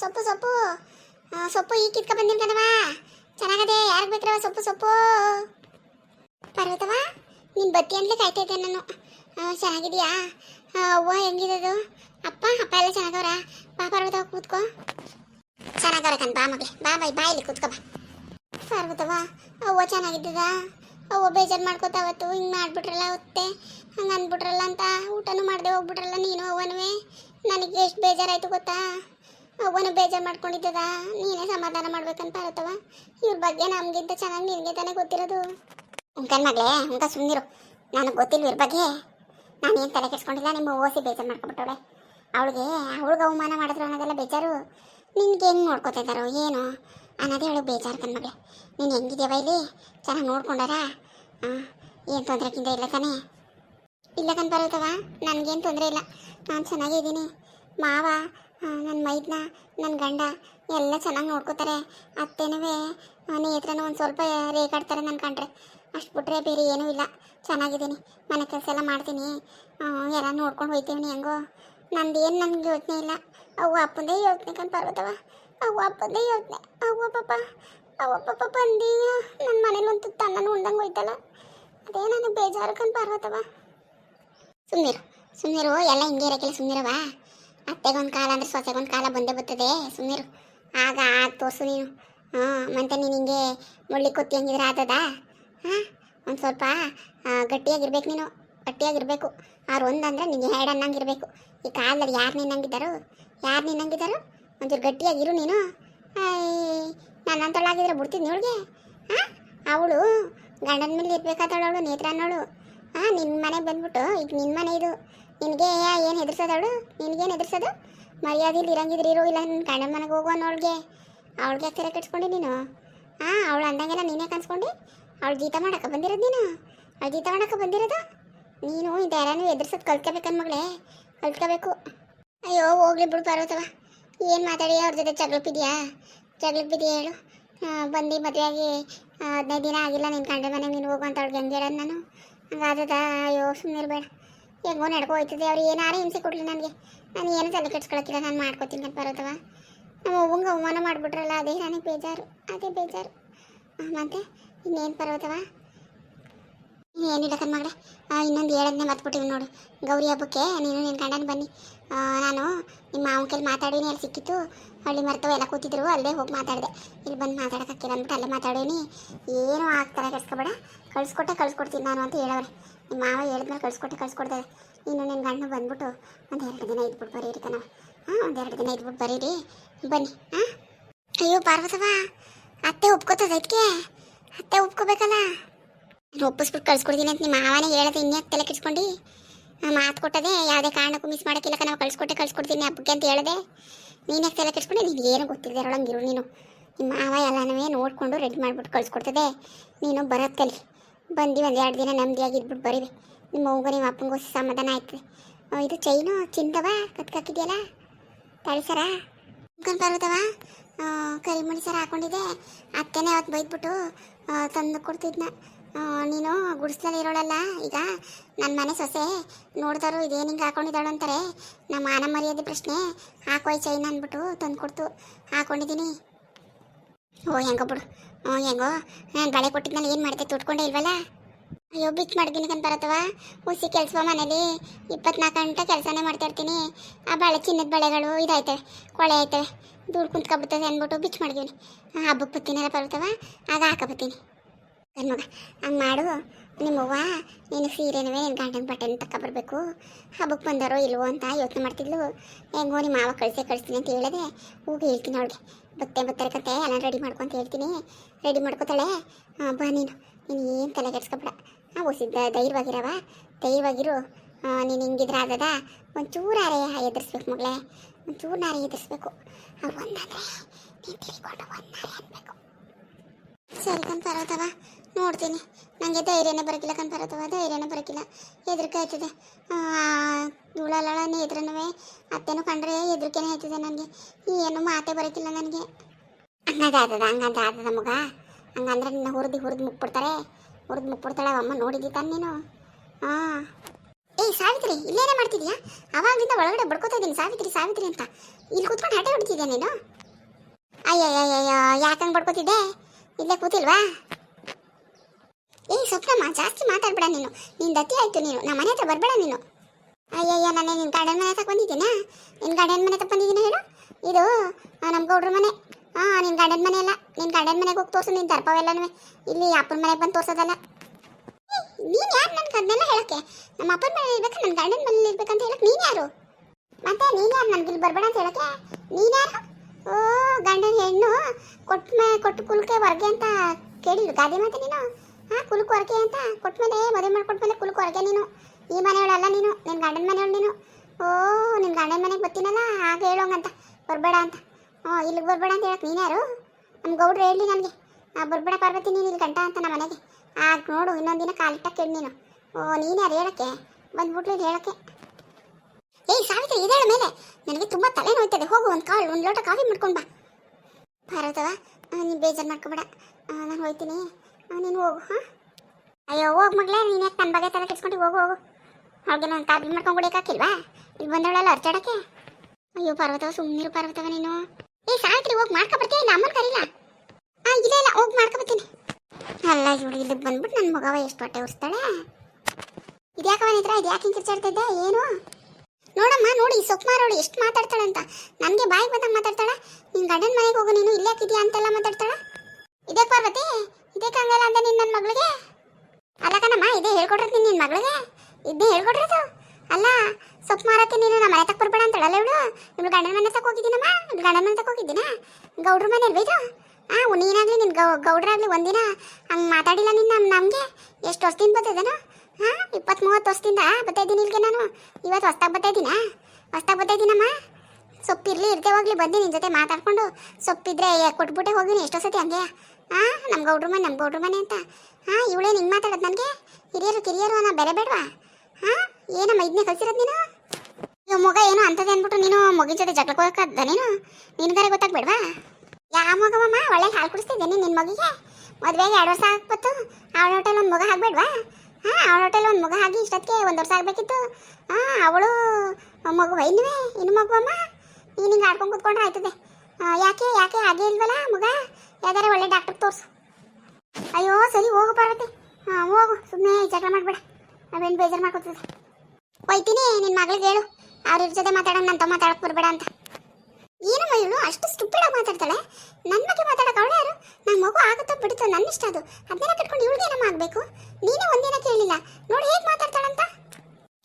ಸೊಪ್ಪು ಸೊಪ್ಪು. ಸೊಪ್ಪು ಈಗ ಕಿತ್ಕ ಬಂದಿನ ಕಣವ ಚೆನ್ನಾಗದೆ, ಯಾರಿಗೆ ಬೇಕ್ರವ ಸೊಪ್ಪು ಸೊಪ್ಪು. ಪರ್ವತವ ನಿನ್ ಬತ್ತಿ ಅಂತಲೇ ಕಾಯ್ತಾ ಇದ್ದೆ ನಾನು ಚೆನ್ನಾಗಿದೆಯಾ? ಅವ್ವ ಹೆಂಗಿದದು ಅಪ್ಪ ಅಪ್ಪ ಎಲ್ಲ ಚೆನ್ನಾಗವ್ರ? ಬಾ ಪರ್ವತವ ಕೂತ್ಕೋ. ಚೆನ್ನಾಗವ್ರ ಕಣ್, ಬಾ ಮಗ್ಳೆ ಬಾ ಬಾಯ್ ಬಾ ಇಲ್ಲಿ ಕೂತ್ಕೋ, ಬಾ. ಪರ್ವತವ ಅವ್ವ ಚೆನ್ನಾಗಿದ್ದದ? ಅವ್ವ ಬೇಜಾರು ಮಾಡ್ಕೋತಾವತ್ತು ಹಿಂಗೆ ಮಾಡ್ಬಿಟ್ರಲ್ಲ ಅವತ್ತೆ. ಹಂಗೆ ಅಂದ್ಬಿಟ್ರಲ್ಲ ಅಂತ. ಊಟನೂ ಮಾಡದೆ ಹೋಗ್ಬಿಟ್ರಲ್ಲ ನೀನು ಅವ್ವನವೇ. ನನಗೆ ಎಷ್ಟು ಬೇಜಾರಾಯ್ತು ಗೊತ್ತಾ? ಅವ್ವನ ಬೇಜಾರು ಮಾಡ್ಕೊಂಡಿದ್ದದ? ನೀನೇ ಸಮಾಧಾನ ಮಾಡ್ಬೇಕಂತ ಇರುತ್ತವ ಇವ್ರ ಬಗ್ಗೆ ನಮಗಿಂತ ಚೆನ್ನಾಗಿ ನಿನಗೆ ತಾನೇ ಗೊತ್ತಿರೋದು. ಉಂಕನ್ ಮಗಳೇ, ಉಂಕ ಸುಮ್ಮನಿರು ನನಗೆ ಗೊತ್ತಿಲ್ಲ ಇವ್ರ ಬಗ್ಗೆ? ನಾನು ಏನು ತಲೆ ಕೆಡ್ಸ್ಕೊಂಡಿಲ್ಲ, ನಿಮ್ಮ ಓಸಿ ಬೇಜಾರು ಮಾಡ್ಕೊಬಿಟ್ಟವಳೆ ಅವಳಿಗೆ ಅವಳಿಗೆ ಅವಮಾನ ಮಾಡಿದ್ರು ಅನ್ನೋದೆಲ್ಲ ಬೇಜಾರು. ನಿನ್ಗೆ ಹೆಂಗೆ ನೋಡ್ಕೊತಾ ಏನು ಅನ್ನೋದೇ ಅವಳಿಗೆ ಬೇಜಾರು ಕಣ್ ಮಗಳೇ. ನೀನು ಹೆಂಗಿದ್ಯಾವ ಇಲ್ಲಿ? ಚೆನ್ನಾಗಿ ನೋಡ್ಕೊಂಡಾರ ಹಾಂ ಏನು ತೊಂದರೆಗಿಂತ ಇಲ್ಲ ತಾನೇ? ಇಲ್ಲ ಕಣ್ ಬರುತ್ತವ ನನಗೇನು ತೊಂದರೆ ಇಲ್ಲ. ನಾನು ಚೆನ್ನಾಗಿದ್ದೀನಿ ಮಾವ ನನ್ನ ಮೈದ್ನ ನನ್ನ ಗಂಡ, ಎಲ್ಲ ಚೆನ್ನಾಗಿ ನೋಡ್ಕೋತಾರೆ. ಅತ್ತೆನವೇ ನೇತ್ರನೂ ಒಂದು ಸ್ವಲ್ಪ ರೇಗಾಡ್ತಾರೆ ನನ್ನ ಕಂಡ್ರೆ ಅಷ್ಟು ಬಿಟ್ರೆ ಬೇರೆ ಏನೂ ಇಲ್ಲ. ಚೆನ್ನಾಗಿದ್ದೀನಿ. ಮನೆ ಕೆಲಸ ಎಲ್ಲ ಮಾಡ್ತೀನಿ. ಎಲ್ಲ ನೋಡ್ಕೊಂಡು ಹೋಯ್ತೀವಿ ಹೆಂಗೋ. ನಂದು ಏನು ನನಗೆ ಯೋಚನೆ ಇಲ್ಲ. ಅವ್ವ ಅಪ್ಪಂದೇ ಯೋಚನೆ ಕಂಡು ಪರ್ವತವ ಅವ್ವ ಅಪ್ಪಂದೇ ಯೋಚನೆ. ಅವ್ವ ಪಾಪ ಅವ್ವ ಪಾಪ ಬಂದು ನನ್ನ ಮನೇಲಿ ಒಂದು ತಣ್ಣನ ಉಂಡಂಗೆ ಹೋಯ್ತಲ್ಲ. ಅದೇ ನನಗೆ ಬೇಜಾರು ಕಂಡು ಪರ್ವತವ ಸುಮ್ಮನಿರು ಸುಮ್ಮನಿರು ಎಲ್ಲ ಹಿಂಗೆ ಇರೋಕ್ಕಿಲ್ಲ ಸುಮ್ಮನಿರವ ಅತ್ತೆಗೊಂದು ಕಾಲ ಅಂದ್ರೆ ಸೊಸೆಗೊಂದು ಕಾಲ ಬಂದೇ ಬರ್ತದೆ. ಸುಮ್ಮನಿರು ಆಗ ಆ ತೋರಿಸು ನೀನು. ಹಾಂ ಮತ್ತೆ ನೀನು ಹಿಂಗೆ ಮುಳ್ಳಿ ಕೊತ್ತಿ ಹಂಗಿದ್ರೆ ಆತದ? ಹಾಂ, ಒಂದು ಸ್ವಲ್ಪ ಗಟ್ಟಿಯಾಗಿರ್ಬೇಕು ನೀನು. ಗಟ್ಟಿಯಾಗಿರಬೇಕು. ಅವ್ರು ಒಂದಂದ್ರೆ ನಿಂಗೆ ಹೇಡ್ ಅನ್ನಂಗಿರಬೇಕು. ಈ ಕಾಲದಲ್ಲಿ ಯಾರು ನಿನ್ನಂಗಿದ್ದಾರೋ ಯಾರು ನಿನ್ನಂಗಿದ್ದಾರೋ ಒಂಚೂರು ಗಟ್ಟಿಯಾಗಿರು ನೀನು. ನಾನು ಅಂತಳಾಗಿದ್ರೆ ಬಿಡ್ತೀನಿ ಅವಳಿಗೆ ಹಾಂ, ಅವಳು ಗಂಡನ ಮೇಲೆ ಇರಬೇಕಾದವಳು ನೇತ್ರ ಅನ್ನೋಳು ಹಾಂ ನಿನ್ನ ಮನೆಗೆ ಬಂದ್ಬಿಟ್ಟು, ಈಗ ನಿನ್ನ ಮನೆ ಇದು. ನಿನಗೆ ಏನು ಹೆದರ್ಸೋದವಳು ನಿನಗೇನು ಹೆದರ್ಸೋದು? ಇಲ್ಲಿ ಇರಂಗಿದ್ರೆ ಇರೋ, ಇಲ್ಲ ನನ್ನ ಗಂಡನ ಮನೆಗೆ ಹೋಗು ಅವಳಿಗೆ ಅವಳಿಗೆ ಸೆರೆ ಕೆಡ್ಸ್ಕೊಂಡಿ ನೀನು? ಹಾಂ ಅವಳು ಅಂದಂಗೆಲ್ಲ ನೀನೇ ಕಾಣಿಸ್ಕೊಂಡು? ಅವಳು ಜೀತ ಮಾಡೋಕೆ ಬಂದಿರೋದು ನೀನು? ಅವಳು ಜೀತ ಮಾಡೋಕೆ ಬಂದಿರೋದು? ನೀನು ಇಂಥ ಯಾರನ್ನು ಎದುರ್ಸೋದು ಕಲ್ತ್ಕೋಬೇಕನ್ ಮಗಳೇ? ಕಲ್ತ್ಕೋಬೇಕು. ಅಯ್ಯೋ, ಹೋಗ್ಲಿ ಬಿಡು ಪರ್ವತವ ಏನು ಮಾತಾಡಿ, ಅವ್ರ ಜೊತೆ ಜಗಳಕ್ಕೆ ಬಿದ್ಯಾ? ಜಗಳಕ್ಕೆ ಬಿದ್ಯಾ ಹೇಳು? ಬಂದು ಮದುವೆಯಾಗಿ ಹದಿನೈದು ದಿನ ಆಗಿಲ್ಲ ನಿನ್ನ ಕಂಡ ಮನೆಗೆ ನೀನು ಹೋಗು ಅಂತ ಅವ್ಳಿಗೆ ಹೆಂಗೆ ಹೇಳೋದು ನಾನು. ಹಂಗಾದದ, ಅಯ್ಯೋ ಸುಮ್ಮನೆ ಇರಬೇಡ ಹೆಂಗೋ ನಡ್ಕೋ ಹೋಯ್ತದೆ. ಅವ್ರು ಏನಾರು ಹಿಂಸೆ ಕೊಡ್ಲಿ ನನಗೆ. ನಾನು ಏನು ತಲೆ ಕೆಡ್ಸ್ಕೊಳಕ್ಕಿಲ್ಲ ನಾನು ಮಾಡ್ಕೋತೀನಿ ಅಂತ ಬರೋದವ ನಮ್ಮ ಅವ್ವಂಗೆ ಅವಮಾನ ಮಾಡಿಬಿಟ್ರಲ್ಲ, ಅದೇ ನನಗೆ ಬೇಜಾರು, ಅದೇ ಬೇಜಾರು. ಮತ್ತೆ ಇನ್ನೇನು ಪರ್ವತವ? ಏನಿಲ್ಲ ಕಣ್ಮಗಳೇ ಇನ್ನೊಂದು ಹೇಳೋದನ್ನೇ ಮರ್ತ್ಬಿಟ್ಟಿವಿ ನೋಡು. ಗೌರಿ ಹಬ್ಬಕ್ಕೆ ನೀನು ನಿನ್ನ ಗಂಡನ ಬನ್ನಿ. ನಾನು ನಿಮ್ಮ ಮಾವನ ಕೈಲಿ ಮಾತಾಡೀನಿ, ಅಲ್ಲಿ ಸಿಕ್ಕಿತ್ತು. ಹಳ್ಳಿ ಮರ್ತವ ಎಲ್ಲ ಕೂತಿದ್ರು, ಅಲ್ಲೇ ಹೋಗಿ ಮಾತಾಡಿದೆ. ಇಲ್ಲಿ ಬಂದು ಮಾತಾಡೋಕ್ಕಾಕಿಲ್ಲ ಅಂದ್ಬಿಟ್ಟು ಅಲ್ಲೇ ಮಾತಾಡೀನಿ. ಏನೂ ಆಗ್ತಾರೆ ಕಳ್ಸ್ಕೊಬೇಡ ಕಳ್ಸ್ಕೊಟ್ಟೆ ಕಳ್ಸ್ಕೊಡ್ತೀನಿ ನಾನು ಅಂತ ಹೇಳವ್ರೆ. ನಿಮ್ಮ ಮಾವ ಹೇಳಿದ್ಮೇಲೆ ಕಳ್ಸ್ಕೊಟ್ಟೆ ಕಳ್ಸ್ಕೊಡ್ತಾರೆ. ನೀನು ನಿನ್ನ ಗಂಡನ ಬಂದ್ಬಿಟ್ಟು ಒಂದು ಎರಡು ದಿನ ಇದ್ಬಿಟ್ಟು ಬರೀರಿ ಕಣ ಹಾಂ ಒಂದು ಎರಡು ದಿನ ಇದ್ಬಿಟ್ಟು ಬರೀರಿ. ಬನ್ನಿ ಹಾಂ ಅಯ್ಯೋ ಪಾರ್ವತವ ಅತ್ತೆ ಒಪ್ಕೋತದ ಅದಕ್ಕೆ ಅತ್ತೆ ಒಪ್ಕೋಬೇಕಲ್ಲ? ಒಪ್ಪಿಸ್ಬಿಟ್ಟು ಕಳ್ಸ್ಕೊಡ್ತೀನಿ ಅಂತ ನಿಮ್ಮ ಮಾವನೇ ಹೇಳದೆ ಇನ್ಯಾಕೆ ತಲೆ ಕೆಡ್ಸ್ಕೊಂಡು ಮಾತು ಕೊಟ್ಟದೆ, ಯಾವುದೇ ಕಾರಣಕ್ಕೂ ಮಿಸ್ ಮಾಡೋಕ್ಕಿಲ್ಲ ನಾವು ಕಳ್ಸ್ಕೊಟ್ಟೆ ಕಳ್ಸ್ಕೊಡ್ತೀನಿ ಹಬ್ಬಕ್ಕೆ ಅಂತ ಹೇಳಿದೆ ನೀನ್ಯಾಕೆ ತಲೆ ಕೆಡ್ಸ್ಕೊಂಡು, ನಿನಗೆ ಏನು ಗೊತ್ತಿದೆ ಇರು ನೀನು. ನಿಮ್ಮ ಮಾವ ಎಲ್ಲನೂ ನೋಡಿಕೊಂಡು ರೆಡಿ ಮಾಡಿಬಿಟ್ಟು ಕಳ್ಸ್ಕೊಡ್ತದೆ. ನೀನು ಬರೋದು ಕಲಿ ಬಂದು ಒಂದು ಎರಡು ದಿನ ನೆಮ್ಮದಿಯಾಗಿ ಇದ್ಬಿಟ್ಟು ಬರೀವಿ ನಿಮ್ಮ ಅವ್ಗ ನಿಮ್ಮ ಅಪ್ಪನಿಗೂ ಸಮಾಧಾನ ಆಯ್ತದೆ ಇದು ಚೈನು ಚಿಂತವ ಕತ್ಕಾಕಿದೆಯಲ್ಲ? ತಳಿಸರ? ಮುಖನ್ ಪರ್ವತವ? ಕರಿಮಣಿ ಸರ ಹಾಕೊಂಡಿದ್ದೆ. ಅತ್ತೆನೇ ಅವತ್ತು ಬೈದ್ಬಿಟ್ಟು ತಂದು ಕೊಡ್ತಿದ್ನ. ನೀನು ಗುಡಿಸ್ಲಲ್ಲಿ ಇರೋಳಲ್ಲ ಈಗ? ನನ್ನ ಮನೆ ಸೊಸೆ ನೋಡಿದವರು ಇದೇನು ಹಿಂಗೆ ಹಾಕೊಂಡಿದ್ದಾಳು ಅಂತಾರೆ. ನಮ್ಮ ಮಾನ ಮರ್ಯಾದೆ ಪ್ರಶ್ನೆ. ಹಾಕೋಯ್ ಚೈನ್ ಅಂದ್ಬಿಟ್ಟು ತಂದು ಕೊಡ್ತು ಹಾಕೊಂಡಿದ್ದೀನಿ ಓ, ಹೆಂಗೋ ಬಿಡು. ಹ್ಞೂ ಹೆಂಗೋ? ನಾನು ಬಳೆ ಕೊಟ್ಟಿದ್ಮೇಲೆ ಏನು ಮಾಡಿದೆ ತುಟ್ಕೊಂಡೇ ಇಲ್ವಲ್ಲ? ಅಯ್ಯೋ ಬಿಚ್ ಮಾಡಿದ್ದೀನಿ ಕಣ್ ಬರತ್ತವ. ಹುಸಿ ಕೆಲಸ ಮನೇಲಿ. ಇಪ್ಪತ್ನಾಲ್ಕು ಗಂಟೆ ಕೆಲಸನೇ ಮಾಡ್ತಾ ಇರ್ತೀನಿ. ಆ ಬಳೆ, ಚಿನ್ನದ ಬಳೆಗಳು ಇದಾಯ್ತವೆ ಕೊಳೆ ಆಯ್ತವೆ ದುಡ್ಡು ಕುಂತ್ಕೊಬಿಡ್ತದೆ ಅಂದ್ಬಿಟ್ಟು ಬಿಚ್ ಮಾಡಿದೀನಿ ಹಬ್ಬಕ್ಕೆ ಬತ್ತೀನಲ್ಲ ಬರ್ತವ ಆಗ ಹಾಕಬತ್ತೀನಿ. ಮಗ ಹಂಗೆ ಮಾಡು. ನಿಮ್ಮವ್ವ ನೀನು ಸೀರೆನವೇ ನಿನ್ನ ಗಂಡನ ಬಟ್ಟೆನ ಬರಬೇಕು ಹಬ್ಬಕ್ಕೆ ಬಂದಾರೋ ಇಲ್ವೋ ಅಂತ ಯೋಚನೆ ಮಾಡ್ತಿದ್ಲು. ಹೆಂಗೋ ನಿಮ್ಮ ಮಾವ ಕಳಿಸೇ ಕಳಿಸ್ತೀನಿ ಅಂತ ಹೇಳಿದೆ ಹೋಗಿ ಹೇಳ್ತೀನಿ ಅವಳಿಗೆ. ಬತ್ತೆ ಬತ್ತಾರೆ ಕತೆ, ಎಲ್ಲ ರೆಡಿ ಮಾಡ್ಕೊಂತ ಹೇಳ್ತೀನಿ. ರೆಡಿ ಮಾಡ್ಕೋತಾಳೆ. ಹಾಂ ಬಾ ನೀನು. ನೀನು ಏನು ತಲೆ ಕೆಡ್ಸ್ಕೊಬೇಡ. ಹಾಂ ಓಸಿದ್ದ ಧೈರ್ಯವಾಗಿರವ ಧೈರ್ಯವಾಗಿರು. ನೀನು ಹಿಂಗಿದ್ರೆ ಆಗದ. ಒಂಚೂರಾರೆ ಎದುರಿಸ್ಬೇಕು ಮಗಳೇ. ಒಂಚೂರ್ನಾರೆ ಎದುರಿಸ್ಬೇಕು. ಅವ್ರು ಒಂದಂದ್ರೆ ನೀನು ತಿಳ್ಕೊಂಡು ಒಂದಾರೆ ಅನ್ಬೇಕು. ಸರಿ, ಕಣ್ ಪರ್ವತವ. ನೋಡ್ತೀನಿ. ನನಗೆ ಧೈರ್ಯನೇ ಬರಕಿಲ್ಲ ಕಣ್ ಪರ್ವತವ, ಧೈರ್ಯನೇ ಬರಕಿಲ್ಲ. ಹೆದರಿಕೆ ಆಯ್ತದೆ. ಧೂಳಲ್ಲ ನೇತ್ರನವೇ, ಅತ್ತೆನೂ ಕಂಡ್ರೆ ಹೆದರಿಕೆನೇ ಆಯ್ತದೆ ನನಗೆ. ಏನು ಮಾತೇ ಬರಕಿಲ್ಲ ನನಗೆ. ಹಂಗದಾದದ ಆಗ್ತದ ಮಗ. ಹಂಗಂದ್ರೆ ನಿನ್ನ ಹುರಿದು ಹುರಿದು ಮುಕ್ಬಿಡ್ತಾರೆ. ಹುರಿದು ಮುಕ್ಬಿಡ್ತಾಳೆ ಅಮ್ಮ ನೋಡಿದ್ದಿ ತಾನು ನೀನು? ಹಾಂ ಏಯ್ ಸಾವಿತ್ರಿ, ಇಲ್ಲೇನೇ ಮಾಡ್ತಿದ್ಯಾ? ಅವಾಗಿಂದ ಒಳಗಡೆ ಬಡ್ಕೋತಾ ಇದ್ದೀನಿ ಸಾವಿತ್ರಿ ಸಾವಿತ್ರಿ ಅಂತ. ಇಲ್ಲಿ ಕೂತ್ಕೊಂಡು ಹಠೆ ಹೊಡ್ತಿದ್ಯಾ ನೀನು? ಅಯ್ಯಯ್ಯಯ್ಯಯ್ಯೋ ಯಾಕಂಗೆ ಬಡ್ಕೋತಿದ್ದೆ? ಇಲ್ಲೇ ಕೂತಿಲ್ವಾ? ಏ ಸ್ವಪ್ನಮ್ಮ ಜಾಸ್ತಿ ಮಾತಾಡ್ಬೇಡ ನೀನು. ನಿನ್ ದತಿ ಆಯ್ತು ನೀನು. ನಮ್ಮ ಮನೆ ಹತ್ರ ಬರ್ಬೇಡ ನೀನು. ಅಯ್ಯಯ್ಯ, ನಾನೇ ನಿನ್ ಗಾರ್ಡನ್ ಮನೆ ಹತ್ರ ಬಂದಿದ್ದೀನಾ? ನಿನ್ನ ಗಾರ್ಡನ್ ಮನೆ ಹತ್ರ ಬಂದಿದ್ದೀನಿ ಹೇಳು? ಇದು ನಮ್ಮ ಗೌಡ್ರ ಮನೆ. ಹಾಂ ನಿನ್ ಗಾರ್ಡನ್ ಮನೆ ಅಲ್ಲ. ನಿನ್ ಗಾರ್ಡನ್ ಮನೆಗೆ ಹೋಗಿ ತೋರಿಸು ನಿನ್ನ ದರ್ಪವೆಲ್ಲನೂ ಇಲ್ಲಿ ಅಪ್ಪನ ಮನೆಗೆ ಬಂದು ತೋರ್ಸೋದಲ್ಲ. ನೀನು ಯಾರು ನನ್ಗೆ ಅದನ್ನೆಲ್ಲ ಹೇಳಕ್ಕೆ? ನಮ್ಮ ಅಪ್ಪನ ಮನೆ ಇರ್ಬೇಕು? ನನ್ನ ಗಾರ್ಡನ್ ಮನೇಲಿ ಇರ್ಬೇಕಂತ ಹೇಳಕ್ಕೆ ನೀನು ಯಾರು? ಮತ್ತೆ ನೀನು ಯಾರು ನನ್ಗೆ ಇಲ್ಲಿ ಬರ್ಬೇಡ ಅಂತ ಹೇಳಕ್ಕೆ? ನೀನು ಯಾರು? ಓ ಗಂಡನ ಹೆಣ್ಣು, ಕೊಟ್ಟ ಕೊಟ್ಟು ಕುಲ್ಕೆ ಹೊರಗೆ ಅಂತ ಕೇಳಿದ್ರು ಗಾದೆ ಮಾತೆ ನೀನು? ಹಾಂ, ಕುಲ್ಕು ಹೊರಗೆ ಅಂತ ಕೊಟ್ಮೇಲೆ ಮದುವೆ ಮಾಡ್ಕೊಟ್ಮೇಲೆ ಕುಲ್ಕು ಹೊರಗೆ ನೀನು. ಈ ಮನೆಯವಳಲ್ಲ ನೀನು ನಿನ್ನ ಗಂಡನ ಮನೆಯವಳು ನೀನು. ಓ ನಿನ್ನ ಗಂಡನ ಮನೆಗೆ ಬರ್ತೀನಲ್ಲ ಆಗ ಹೇಳೋಂಗಂತ ಬರಬೇಡ ಅಂತ. ಹ್ಞೂ, ಇಲ್ಲಿಗೆ ಬರಬೇಡ ಅಂತ ಹೇಳಕ್ಕೆ ನೀನು ಯಾರು? ನಮ್ಮ ಗೌಡ್ರು ಹೇಳಿ ನನಗೆ. ಬರಬೇಡ ಪಾರ್ವತಿ, ನೀನು ಇಲ್ಲಿ ಗಂಟ ಅಂತ ನಮ್ಮ ಮನೆಗೆ. ಆಗ ನೋಡು, ಇನ್ನೊಂದು ದಿನ ಕಾಲಿಟ್ಟ ಕೇಳಿ ನೀನು. ಓ, ನೀನು ಯಾರು ಹೇಳಕ್ಕೆ? ಬಂದ್ಬಿಟ್ಲು ಹೇಳಕ್ಕೆ. ಏಯ್ ಸಾವಿತ್ರಿ, ಇದೇಳ ಮೇಲೆ. ನನಗೆ ತುಂಬಾ ತಲೆ ನೋಯ್ತದೆ ಹೋಗು, ಒಂದು ಕಾಲ್, ಒಂದು ಲೋಟ ಕಾಫಿ ಮಾಡ್ಕೊಂಡು ಬಾ. ಪಾರ್ವತವ ನೀನು ಬೇಜಾರು ಮಾಡ್ಕೊಬೇಡ. ನಾನು ಹೋಗ್ತೀನಿ. ನೀನು ಹೋಗು, ಹಾಂ? ಅಯ್ಯೋ, ಹೋಗ್ ಮಗಳೇ, ನೀನು ಯಾಕೆ ನನ್ನ ಬಗ್ಗೆ ತಲೆ ಕೆಡ್ಸ್ಕೊಂಡು? ಹೋಗು ಹೋಗು. ಅವ್ಳಿಗೆ ನಾನು ಕಾಫಿ ಮಾಡ್ಕೊಂಡು ಕುಡಿಯೋಕ್ಕಾಕಿಲ್ವಾ ಇಲ್ಲಿ ಬಂದವಳೆಲ್ಲ ಅರ್ಚಾಡಕ್ಕೆ ಅಯ್ಯೋ, ಪಾರ್ವತವ ಸುಮ್ಮನಿರು ಪಾರ್ವತವ ನೀನು. ಏ, ಸಾವಿತ್ರಿ, ಹೋಗಿ ಮಾಡ್ಕೊಬರ್ತೀಯ ಇಲ್ಲ ಅಮ್ಮನ ಕರೀಲ? ಇಲ್ಲ ಇಲ್ಲ, ಹೋಗಿ ಮಾಡ್ಕೊಬರ್ತೀನಿ ಅಲ್ಲ ಜೋಡಿ ಇಲ್ಲಿ ಬಂದ್ಬಿಟ್ಟು ನನ್ನ ಮಗವ ಎಷ್ಟು ಹೊಟ್ಟೆ ಉರಿಸ್ತಾಳೆ? ಇದ್ಯಾಕವ ನಿತ್ರ ಇದ್ಯಾಕೆ ಹಿಂಗೆ ಕಿರ್ಚಾಡ್ತಿದ್ದೆ? ಏನು? ನೋಡಮ್ಮ, ನೋಡಿ ಈ ಅವಳು ಎಷ್ಟು ಮಾತಾಡ್ತಾಳೆ ಅಂತ ನನಗೆ ಬಾಯಿಗೆ ಬಂದಾಗ ಮಾತಾಡ್ತಾಳೆ? ನಿನ್ನ ಗಂಡನ ಮನೆಗೆ ಹೋಗು, ನೀನು ಇಲ್ಲೇ ಹಾಕಿದ್ಯಾ ಅಂತೆಲ್ಲ ಮಾತಾಡ್ತಾಳೆ? ಇದೇ ಪಾರ್ವತಿ, ಇದೇ ಕಂಗಲ್ಲ ಅಂದೆ ನಿನ್ನ ನನ್ನ ಮಗಳಿಗೆ? ಅಲ್ಲ ಕಣಮ್ಮ, ಇದೇ ಹೇಳ್ಕೊಡ್ರಿ ನಿನ್ನ ಮಗಳಿಗೆ? ಇದನ್ನೇ ಹೇಳ್ಕೊಡ್ರದು? ಅಲ್ಲ ಸೊಪ್ಪು ಮಾರಕ್ಕೆ ನೀನು ನಮ್ಮ ಮನೆ ತಕ್ಕ ಬರ್ಬೇಡ ಅಂತಳಲ್ಲ ಇವಳು? ನಿಮ್ಮ ಗಂಡನ ಮನೆ ತಕ್ಕ ಹೋಗಿದ್ದೀನಮ್ಮ? ಇವಳು ಗಂಡನ ಮನೆ ತಕ್ಕ ಹೋಗಿದ್ದೀನ? ಗೌಡ್ರ ಮನೆ ಇರ್ಬೇಕು ಆ, ನೀನಾಗಲಿ ನಿನ್ನ ಗೌ, ಗೌಡ್ರಾಗಲಿ ಒಂದಿನ ಹಂಗೆ ಮಾತಾಡಿಲ್ಲ ನಿನ್ನ ನಮಗೆ? ಎಷ್ಟು ವರ್ಷದಿಂದ ಬರ್ತದೇನೋ ಹಾಂ ಇಪ್ಪತ್ತು ಮೂವತ್ತು ವರ್ಷದಿಂದ ಬರ್ತಾ ಇದ್ದೀನಿ ಇಲ್ಲಿಗೆ ನಾನು. ಇವತ್ತು ಹೊಸ್ದಾಗ ಬರ್ತಾ ಇದ್ದೀನಾ? ಹೊಸ್ದಾಗಿ ಬರ್ತಾ ಇದ್ದೀನಮ್ಮ? ಸೊಪ್ಪಿರ್ಲಿ ಇರ್ತೆ ಹೋಗ್ಲಿ ಬಂದು ನಿನ್ನ ಜೊತೆ ಮಾತಾಡ್ಕೊಂಡು. ಸೊಪ್ಪಿದ್ರೆ ಕೊಟ್ಬಿಟ್ಟೆ ಹೋಗಿನಿ ಎಷ್ಟೋ ಸತಿ ಹಂಗೆ. ಹಾಂ ನಮ್ಮ ಗೌಡ್ರ ಮನೆ ನಮ್ಮ ಗೌಡ್ರ ಮನೆ ಅಂತ. ಹಾಂ, ಇವಳೇ ಹಿಂಗೆ ಮಾತಾಡೋದು ನನಗೆ? ಹಿರಿಯರು, ಕಿರಿಯರು ಅನ್ನೋ ಬೇರೆ ಬೇಡವಾ? ಹಾಂ, ಏನಮ್ಮ ಇದನ್ನೇ ಕಲ್ಸಿರೋದು ನೀನು? ಇವ್ ಮಗ ಏನೋ ಅಂತದೆ ಅಂದ್ಬಿಟ್ಟು ನೀನು ಮಗಿನ ಜೊತೆ ಜಗಳಕ್ಕೆ ಹೋಗಕ್ಕದ ನೀನು? ನಿನ್ಗಾರೆ ಗೊತ್ತಾಗ್ಬೇಡ್ವಾ? ಯಾವ ಮಗವಮ್ಮ, ಒಳ್ಳೆ ಹಾಲು ಕುಡಿಸ್ತಿದ್ದೇನೆ ನಿನ್ನ ಮಗಿಗೆ ಮದುವೆಗೆ ಎರಡು ವರ್ಷ ಆಗ್ಬತ್ತು. ಅವಳ ಹೋಟೆಲ್ ಒಂದು ಮಗ ಆಗ್ಬೇಡ್ವಾ ಹಾಂ, ಅವಳ ಹೋಟೆಲ್ ಒಂದು ಮಗ ಆಗಿ ಇಷ್ಟೊತ್ತಿಗೆ ಒಂದು ವರ್ಷ ಆಗಬೇಕಿತ್ತು. ಹಾ, ಅವಳು ಮಗು ಇನ್ನುವೇ, ಇನ್ನು ಮಗು ಅಮ್ಮ? ನೀನು ಹಿಂಗೆ ಆಡ್ಕೊಂಡು ಕೂತ್ಕೊಂಡ್ರೆ ಆಯ್ತದೆ. ಯಾಕೆ ಯಾಕೆ, ಹಾಗೆ ಇಲ್ವಲ್ಲ ಮಗ? ಯಾವ್ದಾರ ಒಳ್ಳೆ ಡಾಕ್ಟರ್ ತೋರ್ಸು. ಅಯ್ಯೋ, ಸರಿ, ಹೋಗು ಪಾರ್ವತಿ. ಹಾಂ, ಹೋಗು. ಸುಮ್ಮನೆ ಜಗಳ ಮಾಡಬೇಡ. ನಾವೇನು ಬೇಜಾರು ಮಾಡ್ಕೊತದೆ ಹೋಯ್ತೀನಿ ನಿನ್ನ ಮಗಳಿಗೆ ಹೇಳು. ಅವ್ರ ಜೊತೆ ಮಾತಾಡೋಣ ನಂತ ಮಾತಾಡಕ್ಕೆ ಬರಬೇಡ ಅಂತ. ಏನಮ್ಮ ಇವಳು ಅಷ್ಟು ಸ್ಟುಪಿಡ್ ಆಗಿ ಮಾತಾಡ್ತಾಳೆ? ನನ್ನ ಬಗ್ಗೆ ಮಾತಾಡಕ್ಕೆ ಅವಳು ಯಾರು? ನನ್ನ ಮಗು ಆಗುತ್ತೋ ಬಿಡುತ್ತೋ ನನ್ನ ಇಷ್ಟ ಅದು. ಅದನ್ನೆಲ್ಲ ಕಟ್ಕೊಂಡು ಇವಳಿಗೆ ಏನಮ್ಮ ಆಗಬೇಕು? ನೀನೇ ಒಂದಿನ ಕೇಳಿಲ್ಲ ನೋಡಿ, ಹೇಗೆ ಮಾತಾಡ್ತಾಳಂತ?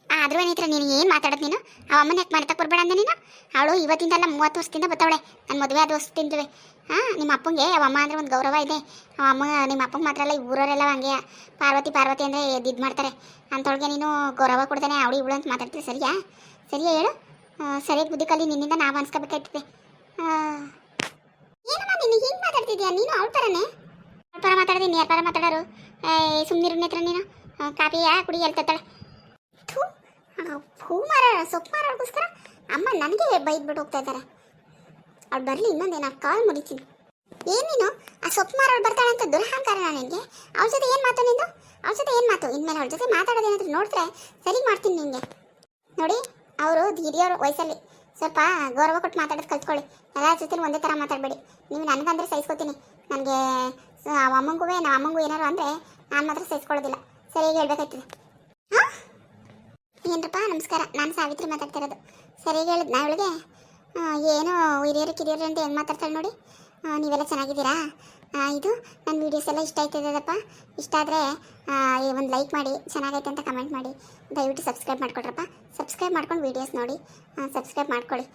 ಆದ್ರೂ ಏನಿತ್ರ ನೀನು ಏನು ಮಾತಾಡೋದು ನೀನು? ಆ ಅಮ್ಮನ ಯಾಕೆ ಮಾಡ್ತಾ ಬರಬೇಡ ಅಂದೆ ನೀನು? ಅವಳು ಇವತ್ತಿಂದಲ್ಲ ಮೂವತ್ತು ವರ್ಷದಿಂದ ಬರ್ತಾವಳೆ ನನ್ನ ಮದುವೆ ಆದ ತಿಂತೀವಿ ಹಾಂ ನಿಮ್ಮ ಅಪ್ಪಂಗೆ ಅವ ಅಮ್ಮ ಅಂದರೆ ಒಂದು ಗೌರವ ಇದೆ. ಅವ ಅಮ್ಮ ನಿಮ್ಮ ಅಪ್ಪಂಗೆ ಮಾತ್ರ ಅಲ್ಲ ಊರವರೆಲ್ಲ ಹಂಗೆ ಪಾರ್ವತಿ ಪಾರ್ವತಿ ಅಂದರೆ ಇದು ಮಾಡ್ತಾರೆ. ಅಂಥವ್ಳಿಗೆ ನೀನು ಗೌರವ ಕೊಡ್ತಾನೆ, ಅವಳು ಇವಳು ಅಂತ ಮಾತಾಡ್ತೀರಿ ಸರಿಯಾ? ಸರಿಯಾ ಹೇಳು. ಸರಿಯಾಗಿ ಬುದ್ಧಿ ಕಲಿ ನಿನ್ನಿಂದ ನಾವು ಅನ್ಸ್ಕೋಬೇಕಾಯ್ತದೆ. ಏನಮ್ಮ ನೀನು ಹಿಂಗೆ ಮಾತಾಡ್ತಿದ್ಯಾ? ನೀನು ಅವಳ ಥರನೇ ಅವಳ ಥರ ಮಾತಾಡ್ತೀನಿ ಯಾರ ಥರ ಮಾತಾಡೋರು? ಸುಮ್ಮನಿರು ನೇತ್ರ ನೀನು. ಆ, ಯಾ ಕುಡಿ ಹೇಳ್ತಾಳೆ ಥೂ ಹೂ ಮಾರ ಸೊಪ್ಪು ಮಾರೋಕ್ಕೋಸ್ಕರ ಅಮ್ಮ ನನಗೆ ಬೈದ್ಬಿಟ್ಟು ಹೋಗ್ತಾ ಇದ್ದಾರೆ. ಅವ್ಳು ಬರಲಿ ಇನ್ನೊಂದೇನ ಕಾಲ್ ಮುರಿತೀನಿ ಏನು ನೀನು? ಆ ಸೊಪ್ಪು ಮಾರೋಳು ಬರ್ತಾಳೆ ಅಂತ ದುರಹಂಕಾರ ನನಗೆ? ಅವ್ಳ ಜೊತೆ ಏನು ಮಾತು ನಿಂದು? ಅವ್ರ ಜೊತೆ ಏನು ಮಾತು? ಇನ್ಮೇಲೆ ಅವ್ರ ಜೊತೆ ಮಾತಾಡೋದೇನಾದ್ರು ನೋಡಿದ್ರೆ ಸರಿ ಮಾಡ್ತೀನಿ ನಿಮಗೆ ನೋಡಿ ಅವರು ಹಿರಿಯವರು ವಯಸ್ಸಲ್ಲಿ. ಸ್ವಲ್ಪ ಗೌರವ ಕೊಟ್ಟು ಮಾತಾಡೋದು ಕಲ್ತ್ಕೊಳ್ಳಿ. ಎಲ್ಲ ಜೊತೆ ಒಂದೇ ಥರ ಮಾತಾಡಬೇಡಿ. ನೀವು ನನಗಂದ್ರೆ ಸಹಿಸ್ಕೋತೀನಿ. ನನಗೆ ಅಮ್ಮಂಗೂ ನಮ್ಮ ಅಮ್ಮಂಗೂ ಏನಾರು ಅಂದರೆ ನಾನು ಮಾತ್ರ ಸಹಿಸ್ಕೊಳ್ಳೋದಿಲ್ಲ. ಸರಿಯಾಗಿ ಹೇಳ್ಬೇಕಾಯ್ತದೆ. ಹಾಂ? ಏನ್ರಪ್ಪ, ನಮಸ್ಕಾರ. ನಾನು ಸಾವಿತ್ರಿ ಮಾತಾಡ್ತಾ ಇರೋದು ಸರಿಯಾಗಿ ಹೇಳಿದ್ ನಾ ಇವಳಿಗೆ ಏನು ಹಿರಿಯರು, ಕಿರಿಯರು ಅಂತ ಹೆಂಗೆ ಮಾತಾಡ್ತಾಳೆ ನೋಡಿ. ನೀವೆಲ್ಲ ಚೆನ್ನಾಗಿದ್ದೀರಾ? ಇದು ನನ್ನ ವೀಡಿಯೋಸ್ ಎಲ್ಲ ಇಷ್ಟ ಆಯ್ತದಪ್ಪ ಇಷ್ಟ ಆದರೆ ಒಂದು ಲೈಕ್ ಮಾಡಿ, ಚೆನ್ನಾಗೈತೆ ಅಂತ ಕಮೆಂಟ್ ಮಾಡಿ. ದಯವಿಟ್ಟು ಸಬ್ಸ್ಕ್ರೈಬ್ ಮಾಡ್ಕೊಡ್ರಪ್ಪ. ಸಬ್ಸ್ಕ್ರೈಬ್ ಮಾಡ್ಕೊಂಡು ವೀಡಿಯೋಸ್ ನೋಡಿ. ಸಬ್ಸ್ಕ್ರೈಬ್ ಮಾಡ್ಕೊಳ್ಳಿ.